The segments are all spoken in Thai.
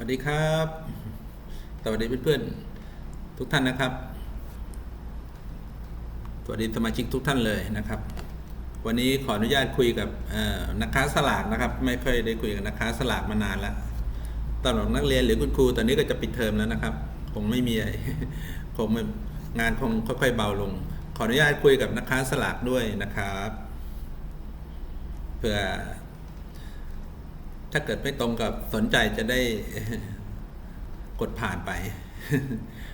วัสดีครับ สวัสดีเพื่อนๆทุกท่านนะครับ สวัสดีสมาชิกทุกท่านเลยนะครับ วันนี้ขออนุญาตคุยกับนักค้าสลากนะครับ ไม่ค่อยได้คุยกับนักค้าสลากมานานแล้วตอนหลังนักเรียนหรือคุณครูตอนนี้ก็จะปิดเทอมแล้วนะครับ คงไม่มีอะไรคงงานคงค่อยๆเบาลง ขออนุญาตคุยกับนักค้าสลากด้วยนะครับ เพื่อ ถ้าเกิดไม่ตรงกับสนใจจะได้กดผ่านไป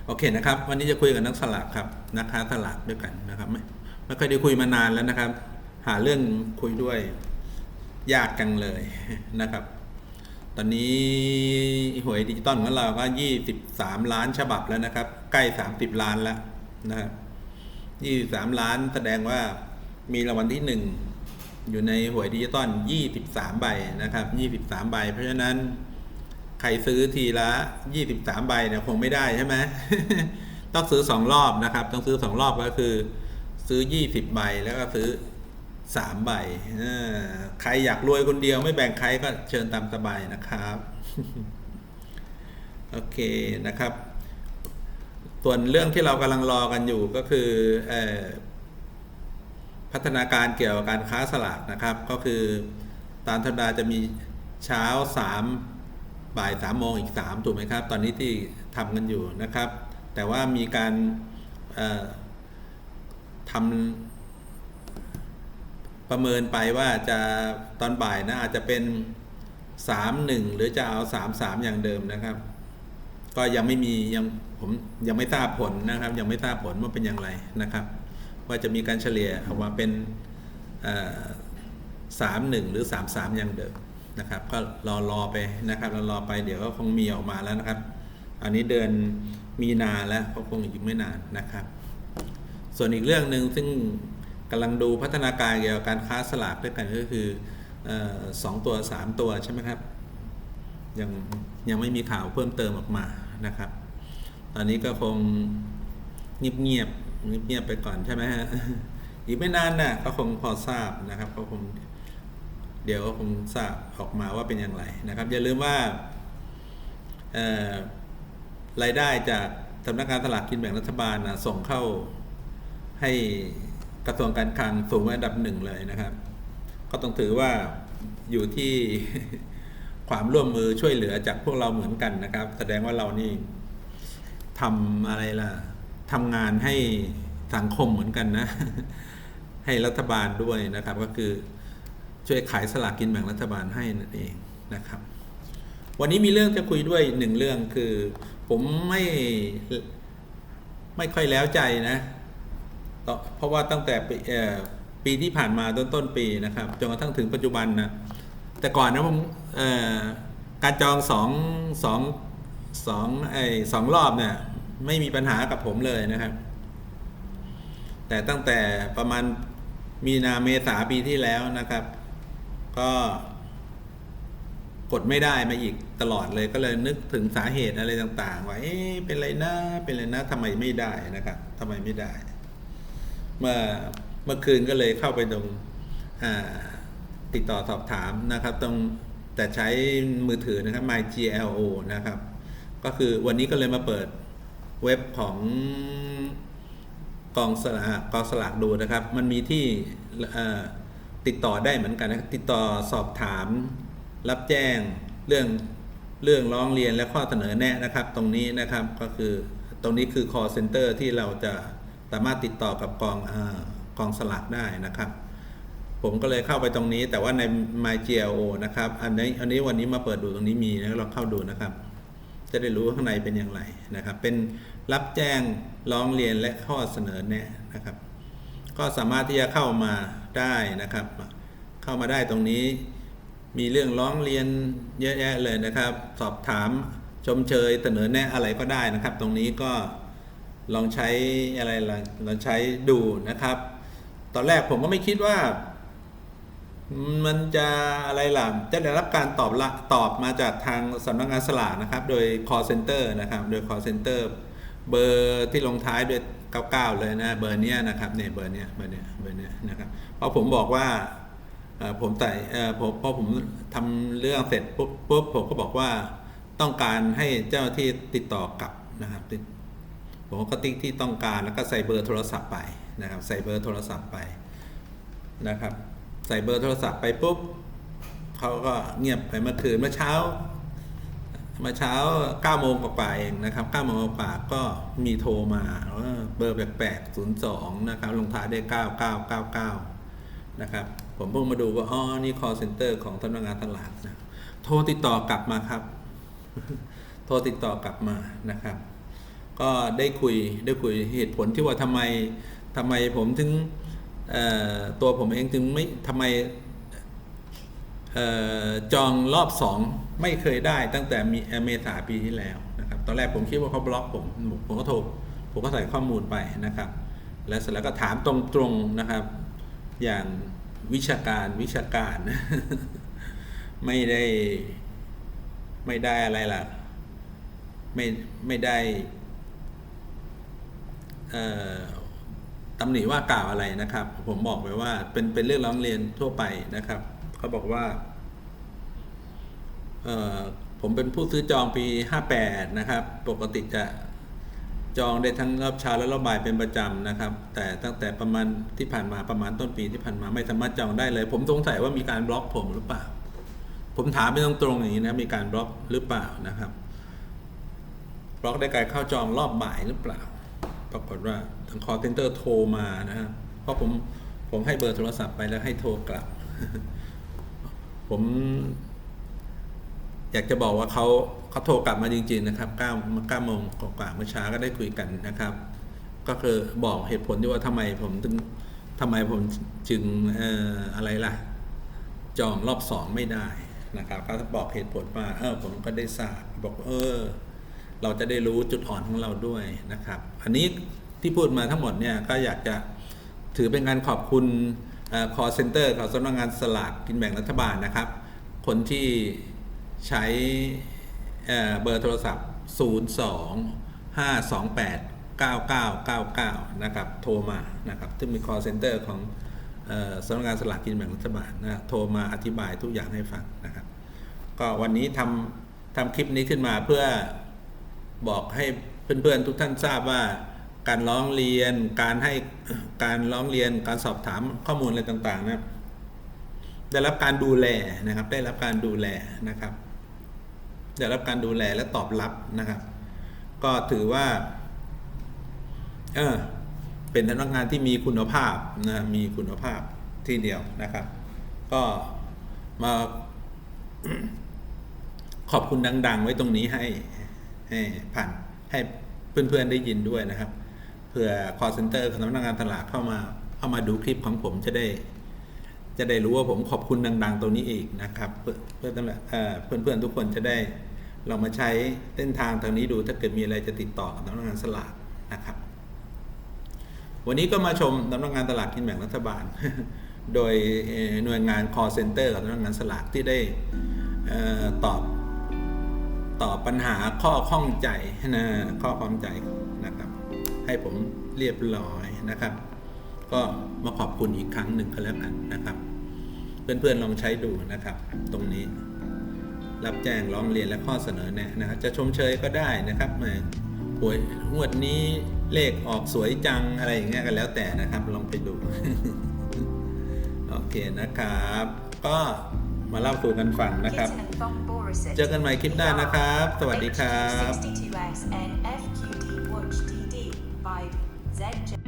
โอเคนะครับ วันนี้จะคุยกับนักสลากครับนักค้าสลากด้วยกันนะครับ ไม่ไม่เคยได้คุยมานานแล้วนะครับ หาเรื่องคุยด้วยยากจังเลยนะครับ ตอนนี้หวยดิจิตอลของเราก็ยี่สิบสามล้านฉบับแล้วนะครับ ใกล้สามสิบล้านแล้วนะครับยี่สามล้านแสดงว่ามีรางวัลที่หนึ่ง อยู่ในหวยดิจิตอล23 ใบนะครับ 23 ใบ เพราะฉะนั้นใครซื้อทีละ 23 ใบเนี่ยคงไม่ได้ใช่ไหมต้องซื้อ 2 รอบนะครับ ต้องซื้อ 2 รอบก็คือ ซื้อ 20 ใบแล้วก็ซื้อ 3 ใบใครอยากรวยคนเดียวไม่แบ่งใครก็เชิญตามสบายนะครับ โอเคนะครับ ส่วนเรื่องที่เรากำลังรอกันอยู่ก็คือเอ่อ พัฒนาการเกี่ยวกับการค้าสลากนะครับ ก็คือตามธรรมดาจะมีเช้าสามบ่ายสามโมงอีกสามถูกไหมครับ ตอนนี้ที่ทำกันอยู่นะครับ แต่ว่ามีการทำประเมินไปว่าจะตอนบ่ายนะอาจจะเป็นสามหนึ่งหรือจะเอาสามสามอย่างเดิมนะครับ ก็ยังไม่มียังผมยังไม่ทราบผลนะครับ ยังไม่ทราบผลว่าเป็นอย่างไรนะครับ ว่าจะมีการเฉลี่ยออกมาเป็นสามหนึ่งหรือสามสามย่างเดิมนะครับ ก็รอรอไปนะครับรอรอไปเดี๋ยวก็คงมีออกมาแล้วนะครับ อันนี้เดือนมีนาแล้วก็คงอีกไม่นานนะครับ ส่วนอีกเรื่องหนึ่งซึ่งกำลังดูพัฒนาการเกี่ยวกับการค้าสลากด้วยกันก็คืออสองตัวสามตัวใช่ไหมครับยังยังไม่มีข่าวเพิ่มเติมออกมานะครับ ตอนนี้ก็คงเงียบเงียบ เงียบๆไปก่อนใช่ไหมฮะอีกไม่นานน่ะก็คงพอทราบนะครับก็คงเดี๋ยวก็คงทราบออกมาว่าเป็นอย่างไรนะครับ อย่าลืมว่าเออรายได้จากสำนักงานสลากกินแบ่งรัฐบาลนะส่งเข้าให้กระทรวงการคลังสูงอันดับหนึ่งเลยนะครับ ก็ต้องถือว่าอยู่ที่ความร่วมมือช่วยเหลือจากพวกเราเหมือนกันนะครับ แสดงว่าเรานี่ทำอะไรล่ะ ทำงานให้สังคมเหมือนกันนะ ให้รัฐบาลด้วยนะครับ ก็คือช่วยขายสลากกินแบ่งรัฐบาลให้นั่นเองนะครับ วันนี้มีเรื่องจะคุยด้วยหนึ่งเรื่องคือ ผมไม่ไม่ค่อยแล้วใจนะเพราะว่าตั้งแต่ปีที่ผ่านมาต้นต้นปีนะครับจนกระทั่งถึงปัจจุบันนะแต่ก่อนนะผมการจองสองสองสองไอ้สองรอบเนี่ย ไม่มีปัญหากับผมเลยนะครับ แต่ตั้งแต่ประมาณมีนาเมษาปีที่แล้วนะครับ ก็กดไม่ได้มาอีกตลอดเลยก็เลยนึกถึงสาเหตุอะไรต่างๆ ว่าเอ๊ะเป็นไรนะเป็นไรนะทำไมไม่ได้นะครับทำไมไม่ได้ เมื่อเมื่อคืนก็เลยเข้าไปตรงติดต่อสอบถามนะครับตรงแต่ใช้มือถือนะครับ MyGLO นะครับ ก็คือวันนี้ก็เลยมาเปิด เว็บของกองสลากกองสลากดูนะครับ มันมีที่ติดต่อได้เหมือนกันนะติดต่อสอบถาม รับแจ้งเรื่องเรื่องร้องเรียนและข้อเสนอแนะนะครับ ตรงนี้นะครับก็คือตรงนี้คือ call center ที่เราจะสามารถติดต่อกับกองอกองสลากได้นะครับ ผมก็เลยเข้าไปตรงนี้ แต่ว่าใน MyGLO นะครับ อันนี้อันนี้วันนี้มาเปิดดูตรงนี้มีนะลองเข้าดูนะครับ จะได้รู้ข้างในเป็นอย่างไรนะครับ เป็น รับแจ้งร้องเรียนและข้อเสนอแนะนะครับ ก็สามารถที่จะเข้ามาได้นะครับ เข้ามาได้ตรงนี้ มีเรื่องร้องเรียนเยอะแยะเลยนะครับ สอบถามชมเชยเสนอแนะอะไรก็ได้นะครับ ตรงนี้ก็ลองใช้อะไรล่ะลองใช้ดูนะครับ ตอนแรกผมก็ไม่คิดว่า มันจะอะไรล่ะจะได้รับการตอบละตอบมาจากทางสำนักงานสลากนะครับ โดย call center นะครับ โดย call center เบอร์ที่ลงท้ายด้วย 99 เลยนะเบอร์เนี้ยนะครับเนี่ยเบอร์เนี้ยเบอร์เนี้ยเบอร์เนี้ยนะครับเพราะผมบอกว่าผมใส่เอ่อผมพอผมทำเรื่องเสร็จปุ๊บปุ๊บผมก็บอกว่าต้องการให้เจ้าที่ติดต่อกลับนะครับผมก็ติ๊กที่ต้องการแล้วก็ใส่เบอร์โทรศัพท์ไปนะครับ ใส่เบอร์โทรศัพท์ไปนะครับ ใส่เบอร์โทรศัพท์ไปปุ๊บเขาก็เงียบไปเมื่อคืนเมื่อเช้า มื่อเช้า9โมงกว่าเองนะครับ9โมงกว่าก็มีโทรมาว่าเบอร์แปลกๆ02นะครับลงท้ายด้วย9999นะครับผมเพิ่งมาดูว่าอ๋อนี่ call center ของธนาคารตลาดนะโทรติดต่อกลับมาครับ โทรติดต่อกลับมานะครับ ก็ได้คุยได้คุยเหตุผลที่ว่าทำไมทำไมผมถึงตัวผมเองถึงไม่ทำไม จองรอบสองไม่เคยได้ตั้งแต่มีเมษาปีที่แล้วนะครับ ตอนแรกผมคิดว่าเขาบล็อกผมผมก็โทรผมก็ใส่ข้อมูลไปนะครับ แล้วเสร็จแล้วก็ถามตรงๆนะครับ อย่างวิชาการวิชาการไม่ได้ไม่ได้อะไรล่ะ ไม่ไม่ได้ตำหนิว่ากล่าวอะไรนะครับ ผมบอกไปว่าเป็นเป็นเรื่องร้องเรียนทั่วไปนะครับ เขาบอกว่าเออผมเป็นผู้ซื้อจองปี 58 นะครับ ปกติจะจองได้ทั้งรอบเช้าและรอบบ่ายเป็นประจำนะครับ แต่ตั้งแต่ประมาณที่ผ่านมาประมาณต้นปีที่ผ่านมาไม่สามารถจองได้เลย ผมสงสัยว่ามีการบล็อกผมหรือเปล่า ผมถามไปตรงๆอย่างนี้นะมีการบล็อกหรือเปล่านะครับบล็อกได้การเข้าจองรอบบ่ายหรือเปล่า ปรากฏว่าทาง call center โทรมานะฮะเพราะผมผมให้เบอร์โทรศัพท์ไปแล้วให้โทรกลับ ผมอยากจะบอกว่าเขาเขาโทรกลับมาจริง ๆ นะครับ9 9โมงกว่าเมื่อเช้าก็ได้คุยกันนะครับ ก็คือบอกเหตุผลที่ว่าทำไมผมถึงทำไมผมจึงอออะไรล่ะ จองรอบสองไม่ได้นะครับก็บอกเหตุผลมาเออผมก็ได้ทราบบอกเออ เราจะได้รู้จุดอ่อนของเราด้วยนะครับ อันนี้ที่พูดมาทั้งหมดเนี่ยก็อยากจะถือเป็นการขอบคุณ คอ call center ของสำนักงานสลากกินแบ่งรัฐบาลนะครับ คนที่ใช้เเบอร์โทรศัพท์ 02 528 9999 นะครับ โทรมานะครับ ซึ่งมี call center ของออสำนักงานสลากกินแบ่งรัฐบาลนะโทรมาอธิบายทุกอย่างให้ฟังนะครับ ก็วันนี้ทำทำคลิปนี้ขึ้นมาเพื่อบอกให้เพื่อนๆทุกท่านทราบว่า การร้องเรียน การให้การร้องเรียน การสอบถามข้อมูลอะไรต่างๆนะได้รับการดูแลนะครับ ได้รับการดูแลนะครับ ได้รับการดูแลและตอบรับนะครับ ก็ถือว่า เออเป็นพนักงานที่มีคุณภาพนะมีคุณภาพที่เดียวนะครับ ก็มาขอบคุณดัง ๆ ไว้ตรงนี้ให้ให้ผ่านให้เพื่อนๆได้ยินด้วยนะครับ ผื่อ call center ของสำนักงานตลาดเข้ามาเข้ามาดูคลิปของผมจะได้ จะได้รู้ว่าผมขอบคุณดัง ๆ ตรงนี้อีกนะครับ เพื่อเพื่อนเอ่อเพื่อนทุกคนจะได้ลองมาใช้เส้นทางทางนี้ดูถ้าเกิดมีอะไรจะติดต่อกับสำนักงานสลากนะครับ วันนี้ก็มาชมสำนักงานตลาดกินแบ่งรัฐบาล โดยหน่วยงาน call center กับสำนักงานสลากที่ได้อตอบตอบปัญหาข้อข้องใจนะข้อข้องใจ ให้ผมเรียบร้อยนะครับ ก็มาขอบคุณอีกครั้งหนึ่งก็แล้วกันนะครับ เพื่อนๆลองใช้ดูนะครับ ตรงนี้ รับแจ้งร้องเรียนและข้อเสนอแนะนะครับจะชมเชยก็ได้นะครับแหมหวยงวดนี้เลขออกสวยจังอะไรอย่างเงี้ยก็แล้วแต่นะครับ ลองไปดู โอเคนะครับ ก็มาเล่าสู่กันฟังนะครับ Kitten and Thong Borison. เจอกันใหม่คลิปหน้านะครับ สวัสดีครับ Z